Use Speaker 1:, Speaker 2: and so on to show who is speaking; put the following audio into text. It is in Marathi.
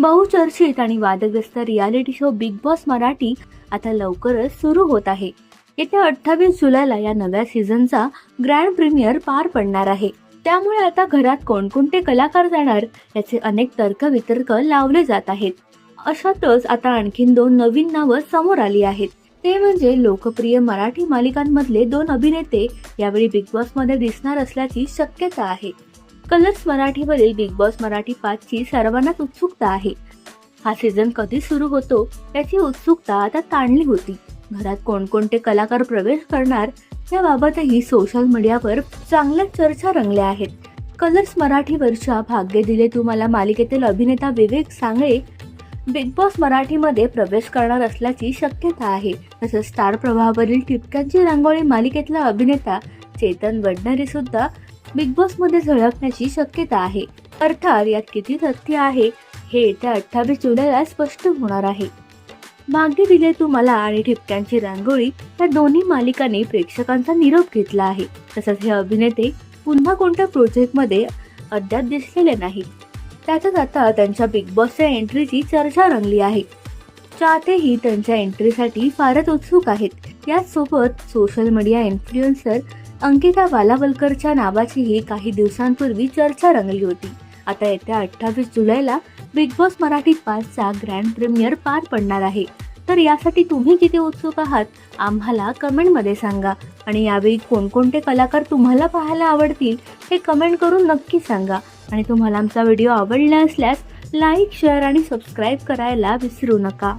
Speaker 1: बहुचर्चित आणि वादग्रस्त reality show Bigg Boss Marathi आता लवकरच सुरू होत आहे. येत्या अठ्ठावीस जुलैला या नव्या सीझनचा ग्रँड प्रीमियर पार पडणार आहे. त्यामुळे आता घरात कोणकोणते कलाकार जाणार याचे अनेक तर्कवितर्क लावले जात आहेत. अशातच आता आणखीन दोन नवीन नावं समोर आली आहेत. ते म्हणजे लोकप्रिय मराठी मालिकांमधले दोन अभिनेते यावेळी बिग बॉसमध्ये दिसणार असल्याची शक्यता आहे. कलर्स मराठीवरील बिग बॉस मराठी पाचची सर्वांनाच उत्सुकता आहे. हा सीझन कधी सुरू होतो याची उत्सुकता आता ताणली होती. घरात कोणकोणते कलाकार प्रवेश करणार याबाबतही सोशल मीडियावर चांगल्या चर्चा रंगल्या आहेत. कलर्स मराठीवरच्या भाग्य दिले तुम्हाला मालिकेतील अभिनेता विवेक सांगळे बिग बॉस मराठीमध्ये प्रवेश करणार असल्याची शक्यता आहे. तसंच स्टार प्रवाहावरील ठिपक्यांची रांगोळी मालिकेतला अभिनेता चेतन वडनेरे सुद्धा बिग बॉसमध्ये झळकण्याची शक्यता आहे. अर्थात यात किती तथ्य आहे हे येत्या अठ्ठावीस जुलैला स्पष्ट होणार आहे. मागे दिले तुम्हाला आणि ठिपक्यांची रांगोळी या दोन्ही मालिकांनी प्रेक्षकांचा निरोप घेतला आहे. तसंच हे अभिनेते पुन्हा कोणत्या प्रोजेक्टमध्ये अद्याप दिसलेले नाही त्यातच आता त्यांच्या बिग बॉसच्या एंट्रीची चर्चा रंगली आहे. चाहतेही त्यांच्या एंट्रीसाठी फारच उत्सुक आहेत. याचसोबत सोशल मीडिया इन्फ्लुएन्सर अंकिता बालावलकरच्या नावाचीही काही दिवसांपूर्वी चर्चा रंगली होती. आता येत्या अठ्ठावीस जुलैला बिग बॉस मराठी पाचचा ग्रँड प्रीमियर पार पडणार आहे. तर यासाठी तुम्ही किती उत्सुक आहात? आम्हाला कमेंटमध्ये सांगा. आणि यावेळी कोणकोणते कलाकार तुम्हाला पाहायला आवडतील हे कमेंट करून नक्की सांगा. आणि तुम्हाला आमचा व्हिडिओ आवडला असल्यास लाईक शेअर आणि सबस्क्राईब करायला विसरू नका.